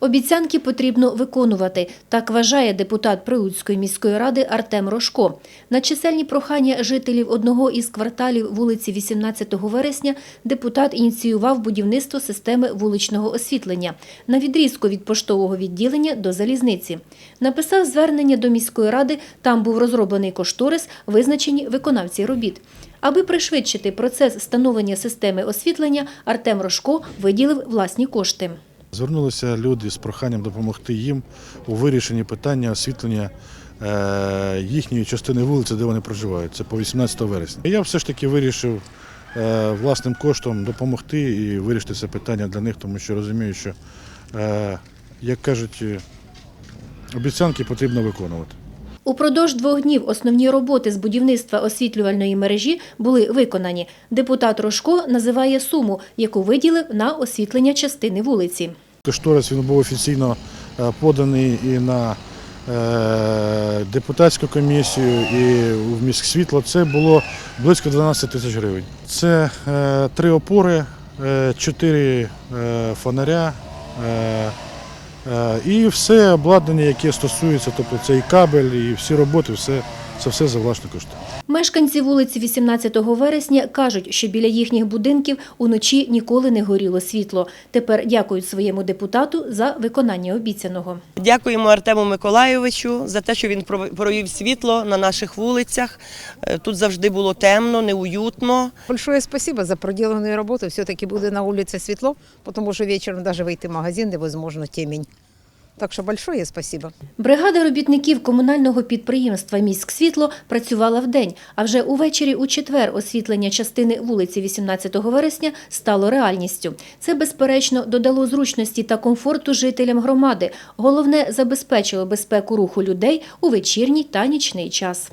Обіцянки потрібно виконувати, так вважає депутат Прилуцької міської ради Артем Рожко. На чисельні прохання жителів одного із кварталів вулиці 18 вересня депутат ініціював будівництво системи вуличного освітлення на відрізку від поштового відділення до залізниці. Написав звернення до міської ради, там був розроблений кошторис, визначені виконавці робіт. Аби пришвидшити процес встановлення системи освітлення, Артем Рожко виділив власні кошти. Звернулися люди з проханням допомогти їм у вирішенні питання освітлення е, їхньої частини вулиці, де вони проживають. Це по 18 вересня. Я все ж таки вирішив е, власним коштом допомогти і вирішити це питання для них, тому що розумію, що, е, як кажуть, обіцянки потрібно виконувати. Упродовж двох днів основні роботи з будівництва освітлювальної мережі були виконані. Депутат Рожко називає суму, яку виділив на освітлення частини вулиці. Кошторис він був офіційно е, поданий і на е, депутатську комісію, і в міськсвітло. Це було близько 12 тисяч гривень. Це е, три опори, чотири фонаря. Е, І все обладнання, яке стосується, тобто це і кабель, і всі роботи, все, це все за власні кошти. Мешканці вулиці 18 вересня кажуть, що біля їхніх будинків уночі ніколи не горіло світло. Тепер дякують своєму депутату за виконання обіцяного. Дякуємо Артему Миколайовичу за те, що він пров- провів світло на наших вулицях. Е, Тут завжди було темно, неуютно. Большое спасибо за проделанную работу. Все-таки буде на улице светло, потому что вечером даже выйти в магазин невозможно темень. Так що большое спасибо. Бригада робітників комунального підприємства «Міськсвітло» працювала вдень, а вже увечері у четвер освітлення частини вулиці 18 вересня стало реальністю. Це, безперечно, додало зручності та комфорту жителям громади. Головне, забезпечило безпеку руху людей у вечірній та нічний час.